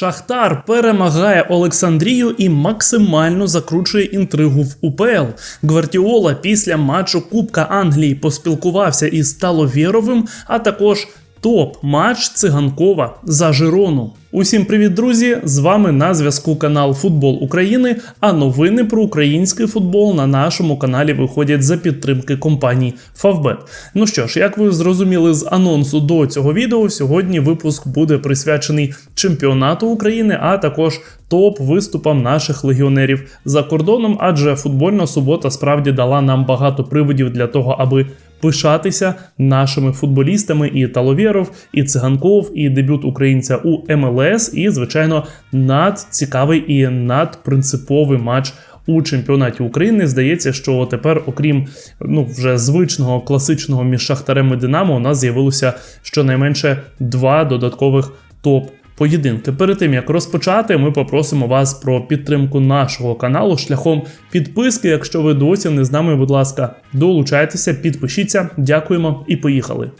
Шахтар перемагає Олександрію і максимально закручує інтригу в УПЛ. Гвардіола після матчу Кубка Англії поспілкувався із Таловєровим, а також топ-матч циганкова за Жирону. Усім привіт, друзі! З вами на зв'язку канал Футбол України. А новини про український футбол на нашому каналі виходять за підтримки компанії Favbet. Ну що ж, як ви зрозуміли з анонсу до цього відео, сьогодні випуск буде присвячений чемпіонату України, а також топ виступам наших легіонерів за кордоном, адже футбольна субота справді дала нам багато приводів для того, аби пишатися нашими футболістами і Таловєров, і Циганков, і дебют українця у МЛС, і, звичайно, надцікавий і надпринциповий матч. У чемпіонаті України здається, що тепер, окрім ну вже звичного класичного між Шахтарем і Динамо, у нас з'явилося щонайменше два додаткових топ. Поєдинки перед тим як розпочати, ми попросимо вас про підтримку нашого каналу шляхом підписки. Якщо ви досі не з нами, будь ласка, долучайтеся, підпишіться. Дякуємо і поїхали.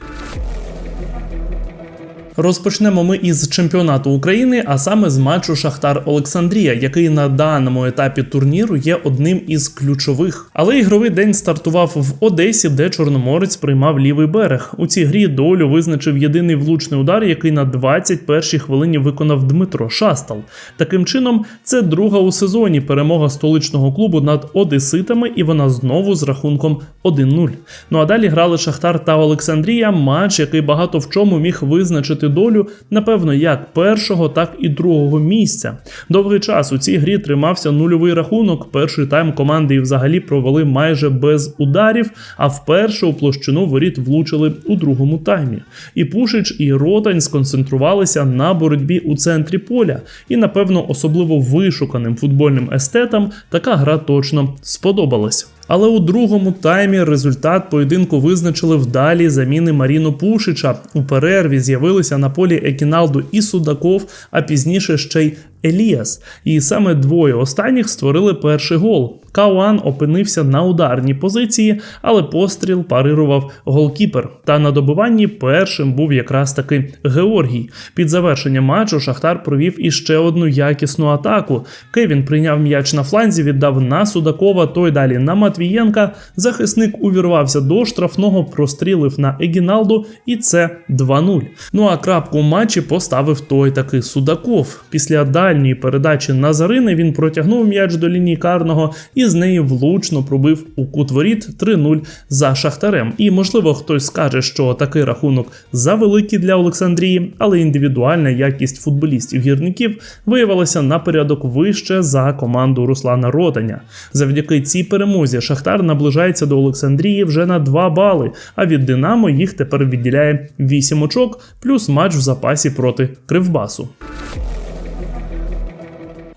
Розпочнемо ми із чемпіонату України, а саме з матчу Шахтар Олександрія, який на даному етапі турніру є одним із ключових. Але ігровий день стартував в Одесі, де Чорноморець приймав лівий берег. У цій грі долю визначив єдиний влучний удар, який на 21-й хвилині виконав Дмитро Шастал. Таким чином, це друга у сезоні перемога столичного клубу над Одеситами, і вона знову з рахунком 1-0. Ну а далі грали Шахтар та Олександрія. Матч, який багато в чому міг визначити долю, напевно, як першого, так і другого місця. Довгий час у цій грі тримався нульовий рахунок. Перший тайм команди і взагалі провели майже без ударів, а вперше у площину воріт влучили у другому таймі. І Пушич, і Ротань сконцентрувалися на боротьбі у центрі поля. І, напевно, особливо вишуканим футбольним естетам така гра точно сподобалась. Але у другому таймі результат поєдинку визначили вдалі заміни Маріно Пушича. У перерві з'явилися на полі Екіналду і Судаков, а пізніше ще й Еліас. І саме двоє останніх створили перший гол. Кауан опинився на ударній позиції, але постріл парирував голкіпер. Та на добиванні першим був якраз таки Георгій. Під завершення матчу Шахтар провів іще одну якісну атаку. Кевін прийняв м'яч на фланзі, віддав на Судакова, той далі на Матвієнка. Захисник увірвався до штрафного, прострілив на Егіналду, і це 2-0. Ну а крапку матчі поставив той таки Судаков. Після дальньої передачі Назарини він протягнув м'яч до лінії карного і з неї влучно пробив у кут воріт 3-0 за Шахтарем. І можливо хтось скаже, що такий рахунок завеликий для Олександрії, але індивідуальна якість футболістів-гірників виявилася на порядок вище за команду Руслана Ротаня. Завдяки цій перемозі Шахтар наближається до Олександрії вже на 2 бали, а від Динамо їх тепер відділяє 8 очок, плюс матч в запасі проти Кривбасу.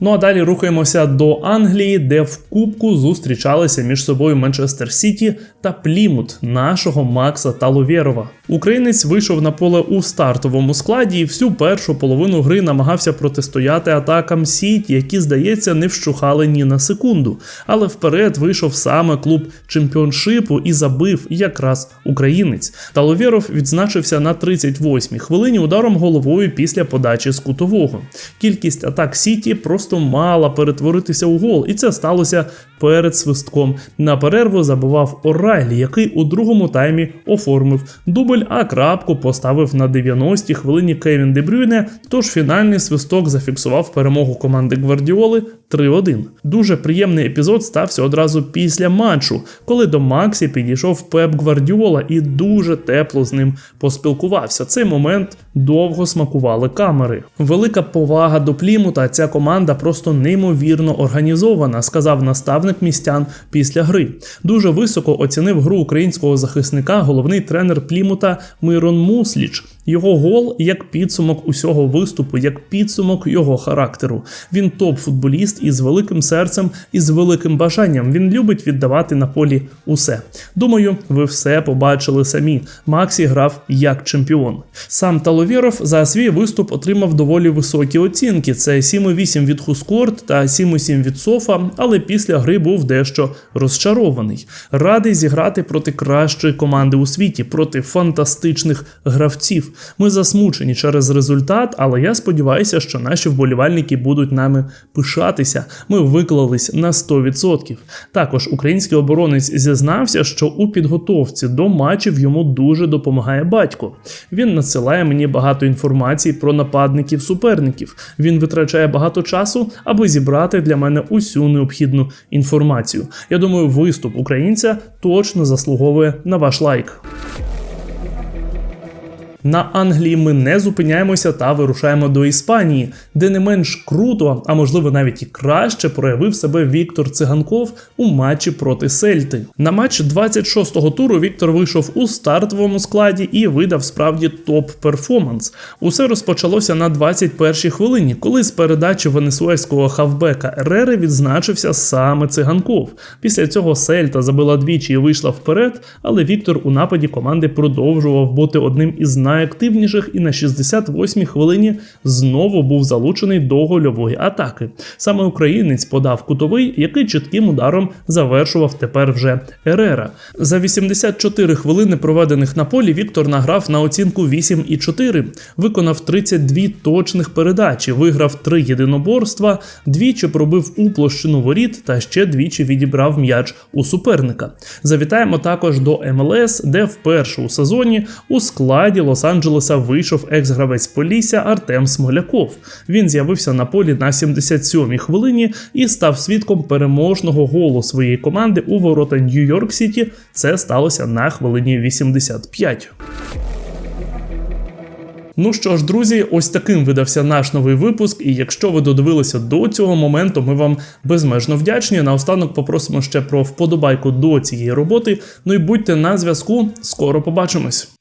Ну а далі рухаємося до Англії, де в Кубку зустрічалися між собою Манчестер Сіті та Плімут нашого Макса Таловєрова. Українець вийшов на поле у стартовому складі і всю першу половину гри намагався протистояти атакам Сіті, які, здається, не вщухали ні на секунду. Але вперед вийшов саме клуб чемпіоншипу і забив якраз українець. Таловєров відзначився на 38-й хвилині ударом головою після подачі з кутового. Кількість атак Сіті просто мала перетворитися у гол, і це сталося перед свистком. На перерву забував Орайлі, який у другому таймі оформив дубль, а крапку поставив на 90-й хвилині Кевін Дебрюйне. Тож фінальний свисток зафіксував перемогу команди Гвардіоли 3-1. Дуже приємний епізод стався одразу після матчу, коли до Максі підійшов Пеп Гвардіола і дуже тепло з ним поспілкувався. Цей момент довго смакували камери. Велика повага до Плімута. Ця команда просто неймовірно організована, сказав наставник містян після гри. Дуже високо оцінив гру українського захисника, головний тренер Плімута Мирон Мусліч. Його гол як підсумок усього виступу, як підсумок його характеру. Він топ-футболіст із великим серцем і з великим бажанням. Він любить віддавати на полі усе. Думаю, ви все побачили самі. Максі грав як чемпіон. Сам Таловєров за свій виступ отримав доволі високі оцінки. Це 7,8 від Хускорт та 7,7 від Софа, але після гри був дещо розчарований. Радий зіграти проти кращої команди у світі, проти фантастичних гравців. Ми засмучені через результат, але я сподіваюся, що наші вболівальники будуть нами пишатися. Ми виклались на 100%. Також український оборонець зізнався, що у підготовці до матчів йому дуже допомагає батько. Він надсилає мені багато інформації про нападників суперників. Він витрачає багато часу, аби зібрати для мене усю необхідну інформацію. Я думаю, виступ українця точно заслуговує на ваш лайк. На Англії ми не зупиняємося та вирушаємо до Іспанії, де не менш круто, а можливо навіть і краще проявив себе Віктор Циганков у матчі проти Сельти. На матч 26-го туру Віктор вийшов у стартовому складі і видав справді топ-перформанс. Усе розпочалося на 21-й хвилині, коли з передачі венесуельського хавбека Ерери відзначився саме циганков. Після цього Сельта забила двічі і вийшла вперед, але Віктор у нападі команди продовжував бути одним із найактивніших і на 68-й хвилині знову був залучений до гольової атаки. Саме українець подав кутовий, який чітким ударом завершував тепер вже Ерера. За 84 хвилини, проведених на полі, Віктор награв на оцінку 8,4, виконав 32 точних передачі, виграв три єдиноборства, двічі пробив у площину воріт та ще двічі відібрав м'яч у суперника. Завітаємо також до МЛС, де вперше у сезоні у складі Лос-Анджелеса вийшов екс-гравець Полісся Артем Смоляков. Він з'явився на полі на 77-й хвилині і став свідком переможного голу своєї команди у ворота Нью-Йорк Сіті. Це сталося на хвилині 85. Ну що ж, друзі, ось таким видався наш новий випуск. І якщо ви додивилися до цього моменту, ми вам безмежно вдячні. Наостанок попросимо ще про вподобайку до цієї роботи. Ну і будьте на зв'язку. Скоро побачимось.